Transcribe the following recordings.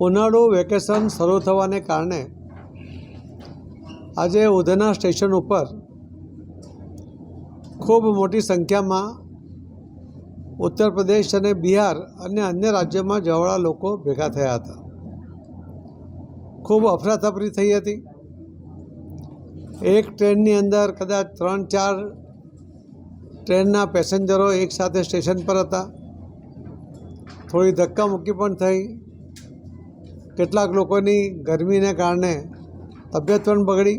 ઉનાળુ વેકેશન શરૂ થવાને કારણે આજે ઉધના સ્ટેશન ઉપર ખૂબ મોટી સંખ્યામાં ઉત્તર પ્રદેશ અને બિહાર અને અન્ય રાજ્યોમાં જવાળા લોકો ભેગા થયા હતા. ખૂબ અફરાતફરી થઈ હતી. એક ટ્રેનની અંદર કદાચ ત્રણ, ચાર ટ્રેનના પેસેન્જરો એકસાથે સ્ટેશન પર હતા. થોડી ધક્કામુક્કી પણ થઈ. કેટલાક લોકોની ગરમીને કારણે તબિયત પણ બગડી.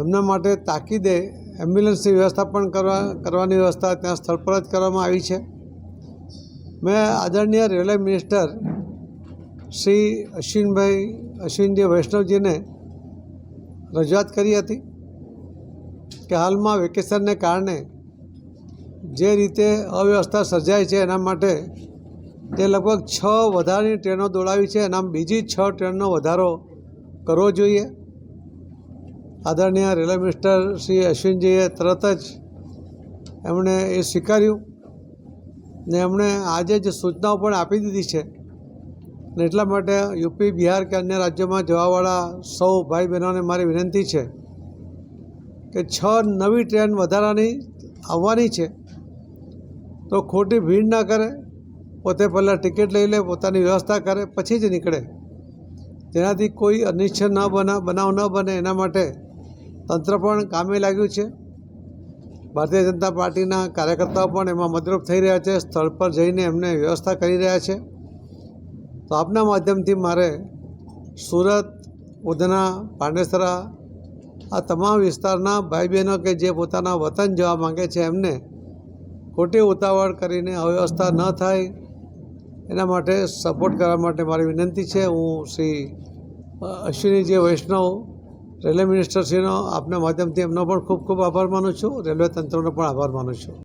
એમના માટે તાકીદે એમ્બ્યુલન્સની વ્યવસ્થા પણ કરવા, કરવાની વ્યવસ્થા ત્યાં સ્થળ પર જ કરવામાં આવી છે. મેં આદરણીય રેલવે મિનિસ્ટર શ્રી અશ્વિનભાઈ, અશ્વિનજી વૈષ્ણવજીને રજૂઆત કરી હતી કે હાલમાં વેકેશનને કારણે જે રીતે અવ્યવસ્થા સર્જાય છે એના માટે તે લગભગ છ વધારાની ટ્રેનો દોડાવી છે. અને આમ બીજી છ ટ્રેનનો વધારો કરવો જોઈએ. આદરણીય રેલવે મિનિસ્ટર શ્રી અશ્વિનજીએ તરત જ એમણે એ સ્વીકાર્યું ને એમણે આજે જ સૂચનાઓ પણ આપી દીધી છે. ને એટલા માટે યુપી, બિહાર કે અન્ય રાજ્યોમાં જવાવાળા સૌ ભાઈ બહેનોને મારી વિનંતી છે કે છ નવી ટ્રેન વધારાની આવવાની છે. તો ખોટી ભીડ ના કરે. પોતે પહેલાં ટિકિટ લઈ લે, પોતાની વ્યવસ્થા કરે, પછી જ નીકળે. તેનાથી કોઈ અનિચ્છ ન બના, બનાવ ન બને, એના માટે તંત્ર પણ કામે લાગ્યું છે. ભારતીય જનતા પાર્ટીના કાર્યકર્તાઓ પણ એમાં મદરૂપ થઈ રહ્યા છે, સ્થળ પર જઈને એમને વ્યવસ્થા કરી રહ્યા છે. તો આપના માધ્યમથી મારે સુરત, ઉધના, પાંડેસરા, આ તમામ વિસ્તારના ભાઈ બહેનો કે જે પોતાના વતન જવા માંગે છે એમને ખોટી ઉતાવળ કરીને અવ્યવસ્થા ન થાય. એના માટે સપોર્ટ કરવા માટે મારી વિનંતી છે. હું શ્રી અશ્વિની જે વૈષ્ણવ રેલવે મિનિસ્ટરશ્રીનો આપના માધ્યમથી એમનો પણ ખૂબ ખૂબ આભાર માનું છું. રેલવે તંત્રનો પણ આભાર માનું છું.